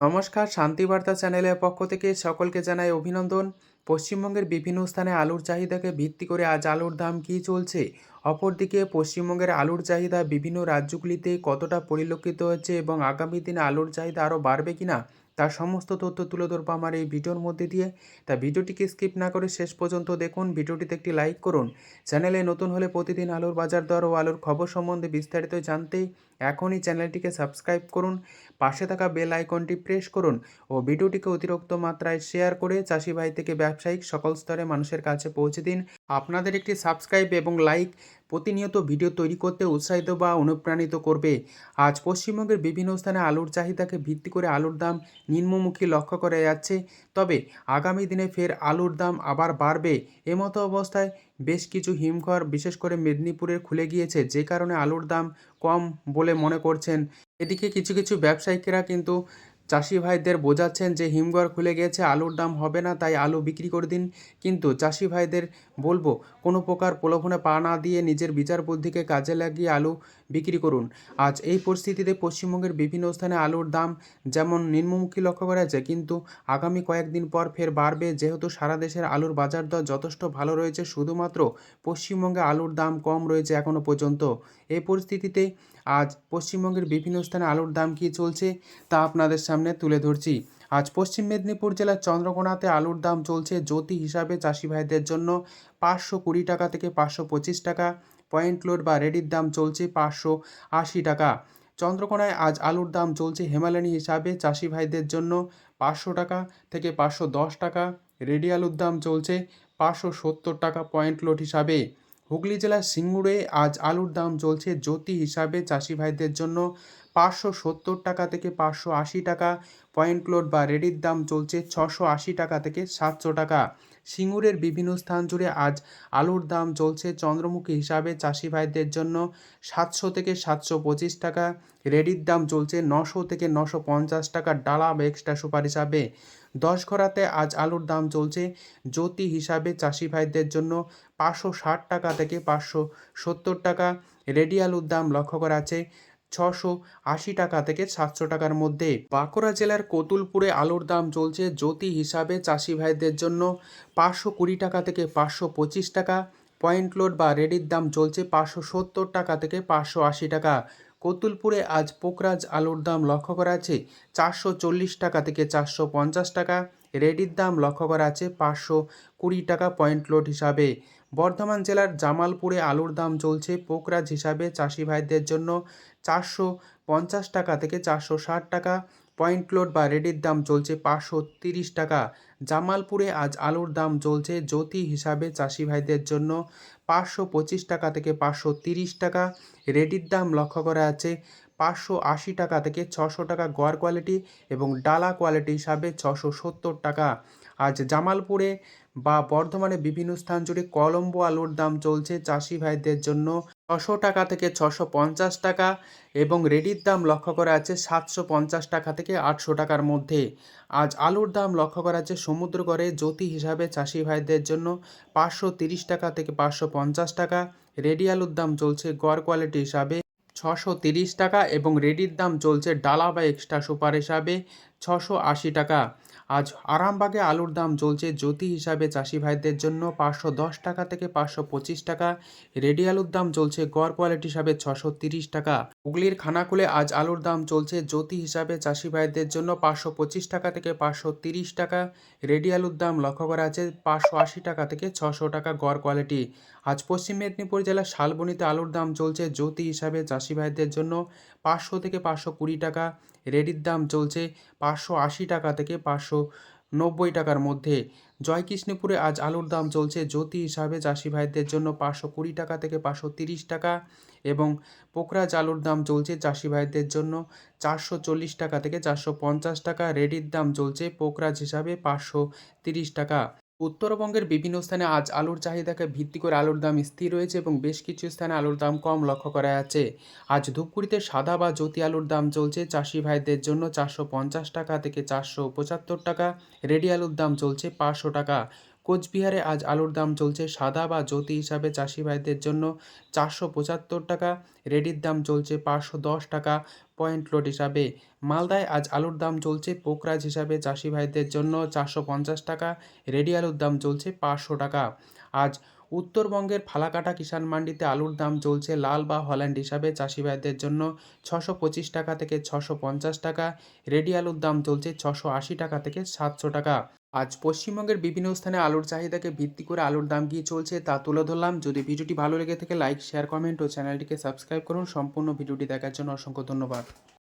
নমস্কার, শান্তিবার্তা চ্যানেলের পক্ষ থেকে সকলকে জানাই অভিনন্দন। পশ্চিমবঙ্গের বিভিন্ন স্থানে আলুর চাহিদাকে ভিত্তি করে আজ আলুর দাম কী চলছে? অপরদিকে পশ্চিমবঙ্গের আলুর চাহিদা বিভিন্ন রাজ্যগুলিতে কতটা পরিলক্ষিত হচ্ছে এবং আগামী দিনে আলুর চাহিদা আরও বাড়বে কিনা তার সমস্ত তথ্য তুলে ধরবো আমার এই ভিডিওর মধ্যে দিয়ে। তা ভিডিওটিকে স্কিপ না করে শেষ পর্যন্ত দেখুন, ভিডিওটিতে একটি লাইক করুন। চ্যানেলে নতুন হলে প্রতিদিন আলুর বাজার দর ও আলুর খবর সম্বন্ধে বিস্তারিত জানতে এখনই চ্যানেলটিকে সাবস্ক্রাইব করুন, পাশে থাকা বেল আইকনটি প্রেস করুন ও ভিডিওটিকে অতিরিক্ত মাত্রায় শেয়ার করে চাষি ভাই থেকে ব্যবসায়িক সকল স্তরে মানুষের কাছে পৌঁছে দিন। আপনাদের একটি সাবস্ক্রাইব এবং লাইক প্রতিনিয়ত ভিডিও তৈরি করতে উৎসাহিত বা অনুপ্রাণিত করবে। আজ পশ্চিমবঙ্গের বিভিন্ন স্থানে আলুর চাহিদাকে ভিত্তি করে আলুর দাম নিম্নমুখী লক্ষ্য করা যাচ্ছে। তবে আগামী দিনে ফের আলুর দাম আবার বাড়বে। এমতো অবস্থায় বেশ কিছু হিমঘর, বিশেষ করে মেদিনীপুরের, খুলে গিয়েছে। যে কারণে আলুর দাম কম বলে মনে করছেন। এদিকে কিছু কিছু ব্যবসায়িকরা কিন্তু চাষি ভাইদের বোঝাচ্ছেন যে হিমঘর খুলে গেছে, আলুর দাম হবে না, তাই আলু বিক্রি করে দিন। কিন্তু চাষি ভাইদের বলব, কোনো প্রকার প্রলোভনে পা না দিয়ে নিজের বিচার বুদ্ধিকে কাজে লাগিয়ে আলু বিক্রি করুন। আজ এই পরিস্থিতিতে পশ্চিমবঙ্গের বিভিন্ন স্থানে আলুর দাম যেমন নিম্নমুখী লক্ষ্য করা যাচ্ছে কিন্তু আগামী কয়েকদিন পর ফের বাড়বে। যেহেতু সারা দেশের আলুর বাজার দর যথেষ্ট ভালো রয়েছে, শুধুমাত্র পশ্চিমবঙ্গে আলুর দাম কম রয়েছে এখনও পর্যন্ত। এই পরিস্থিতিতে আজ পশ্চিমবঙ্গের বিভিন্ন স্থানে আলুর দাম কী চলছে তা আপনাদের সামনে তুলে ধরছি। আজ পশ্চিম মেদিনীপুর জেলার চন্দ্রকোনাতে আলুর দাম চলছে জ্যোতি হিসাবে চাষি ভাইদের জন্য পাঁচশো কুড়ি টাকা থেকে পাঁচশো পঁচিশ টাকা। পয়েন্ট লোড বা রেডির দাম চলছে পাঁচশো আশি টাকা। চন্দ্রকোনায় আজ আলুর দাম চলছে হেমালানি হিসাবে চাষি ভাইদের জন্য পাঁচশো টাকা থেকে পাঁচশো দশ টাকা, রেডি আলুর দাম চলছে পাঁচশো সত্তর টাকা পয়েন্ট লোড হিসাবে। হুগলি জেলার সিঙ্গুরে আজ আলুর দাম চলছে জ্যোতি হিসাবে চাষি ভাইদের জন্য পাঁচশো সত্তর টাকা থেকে পাঁচশো আশি টাকা। পয়েন্ট ক্লোড বা রেডির দাম চলছে ছশো আশি টাকা থেকে সাতশো টাকা। সিঙ্গুরের বিভিন্ন স্থান জুড়ে আজ আলুর দাম চলছে চন্দ্রমুখী হিসাবে চাষি ভাইদের জন্য সাতশো থেকে সাতশো পঁচিশ টাকা। রেডির দাম চলছে নশো থেকে নশো পঞ্চাশ টাকা ডালা বা এক্সট্রা সুপার হিসাবে। দশ ঘরাতে আজ আলুর দাম চলছে জ্যোতি হিসাবে চাষি ভাইদের জন্য পাঁচশো ষাট টাকা থেকে পাঁচশো সত্তর টাকা। রেডি আলুর দাম লক্ষ্য করা আছে ছশো আশি টাকা থেকে সাতশো টাকার মধ্যে। বাঁকুড়া জেলার কতুলপুরে আলুর দাম চলছে জ্যোতি হিসাবে। চাষি ভাইদের জন্য পাঁচশো কুড়ি টাকা থেকে পাঁচশো পঁচিশ টাকা। পয়েন্ট লোড বা রেডির দাম চলছে পাঁচশো সত্তর টাকা থেকে পাঁচশো আশি টাকা। কতুলপুরে আজ পোকরাজ আলুর দাম লক্ষ্য করা আছে চারশো চল্লিশ টাকা থেকে চারশো পঞ্চাশ টাকা। রেডির দাম লক্ষ্য করা আছে পাঁচশো কুড়ি টাকা পয়েন্ট লোড হিসাবে। বর্ধমান জেলার জামালপুরে আলুর দাম চলছে পোকরাজ হিসাবে চাষি ভাইদের জন্য চারশো পঞ্চাশ টাকা থেকে চারশো ষাট টাকা। পয়েন্ট লোড বা রেডির দাম চলছে পাঁচশো তিরিশ টাকা। জামালপুরে আজ আলুর দাম চলছে জ্যোতি হিসাবে চাষি ভাইদের জন্য পাঁচশো পঁচিশ টাকা থেকে পাঁচশো তিরিশ টাকা। রেডির দাম লক্ষ্য করা আছে পাঁচশো আশি টাকা থেকে ছশো টাকা গড় কোয়ালিটি এবং ডালা কোয়ালিটি হিসাবে ছশো সত্তর টাকা। আজ জামালপুরে বা বর্ধমানে বিভিন্ন স্থান জুড়ে কলম্বো আলুর দাম চলছে চাষি ভাইদের জন্য ছশো টাকা থেকে ছশো পঞ্চাশ টাকা এবং রেডির দাম লক্ষ্য করা আছে সাতশো পঞ্চাশ টাকা থেকে আটশো টাকার মধ্যে। আজ আলুর দাম লক্ষ্য করা আছে সমুদ্র সমুদ্রগড়ে জ্যোতি হিসাবে চাষি ভাইদের জন্য পাঁচশো তিরিশ টাকা থেকে পাঁচশো পঞ্চাশ টাকা। রেডি আলুর দাম চলছে গড় কোয়ালিটি হিসাবে ছশো তিরিশ টাকা এবং রেডির দাম চলছে ডালা বা এক্সট্রা সুপার হিসাবে ছশো আশি টাকা। আজ আরামবাগে আলুর দাম চলছে জ্যোতি হিসাবে চাষি ভাইদের জন্য পাঁচশো দশ টাকা থেকে পাঁচশো পঁচিশ টাকা। রেডি আলুর দাম চলছে গড় কোয়ালিটি হিসাবে ছশো তিরিশ টাকা। হুগলির খানাকুলে আজ আলুর দাম চলছে জ্যোতি হিসাবে চাষি ভাইদের জন্য পাঁচশো পঁচিশ টাকা থেকে পাঁচশো তিরিশ টাকা। রেডি আলুর দাম লক্ষ্য করা আছে পাঁচশো আশি টাকা থেকে ছশো টাকা গড় কোয়ালিটি। আজ পশ্চিম মেদিনীপুর জেলার শালবনিতে আলুর দাম চলছে জ্যোতি হিসাবে চাষি ভাইদের জন্য পাঁচশো থেকে পাঁচশো কুড়ি টাকা। রেডির দাম চলছে পাঁচশো আশি টাকা থেকে পাঁচশো নব্বই টাকার মধ্যে। জয়কৃষ্ণপুরে আজ আলুর দাম চলছে জ্যোতি হিসাবে চাষি ভাইদের জন্য পাঁচশো কুড়ি টাকা থেকে পাঁচশো তিরিশ টাকা এবং পোকরাজ আলুর দাম চলছে চাষি ভাইদের জন্য চারশো চল্লিশ টাকা থেকে চারশো পঞ্চাশ টাকা। রেডির দাম চলছে পোকরাজ হিসাবে পাঁচশো তিরিশ টাকা। উত্তরবঙ্গের বিভিন্ন স্থানে আজ আলুর চাহিদাকে ভিত্তি করে আলুর দাম স্থির রয়েছে এবং বেশ কিছু স্থানে আলুর দাম কম লক্ষ্য করা যাচ্ছে। আজ ধূপগুড়িতে সাদা বা জ্যোতি আলুর দাম চলছে। চাষি ভাইদের জন্য চারশো পঞ্চাশ টাকা থেকে চারশো পঁচাত্তর টাকা, রেডি আলুর দাম চলছে পাঁচশো টাকা। কোচবিহারে আজ আলুর দাম চলছে সাদা বা জ্যোতি হিসাবে চাষি ভাইদের জন্য চারশো পঁচাত্তর টাকা, রেডির দাম চলছে পাঁচশো দশ টাকা পয়েন্ট লোড হিসাবে। মালদায় আজ আলুর দাম চলছে পোকরাজ হিসাবে চাষি ভাইদের জন্য চারশো পঞ্চাশ টাকা, রেডি আলুর দাম চলছে পাঁচশো টাকা। আজ উত্তরবঙ্গের ফালাকাটা কিষাণ মান্ডিতে আলুর দাম চলছে লাল বা হল্যান্ড হিসাবে চাষি ভাইদের জন্য ছশো পঁচিশ টাকা থেকে ছশো পঞ্চাশ টাকা, রেডি আলুর দাম চলছে ছশো আশি টাকা থেকে সাতশো টাকা। আজ পশ্চিমবঙ্গের বিভিন্ন স্থানে আলুর চাহিদাকে ভিত্তি করে আলুর দাম গিয়ে চলছে, তা তুলে ধরলাম। যদি ভিডিওটি ভালো লেগে থাকে, লাইক শেয়ার কমেন্ট ও চ্যানেলটিকে সাবস্ক্রাইব করুন। সম্পূর্ণ ভিডিওটি দেখার জন্য অসংখ্য ধন্যবাদ।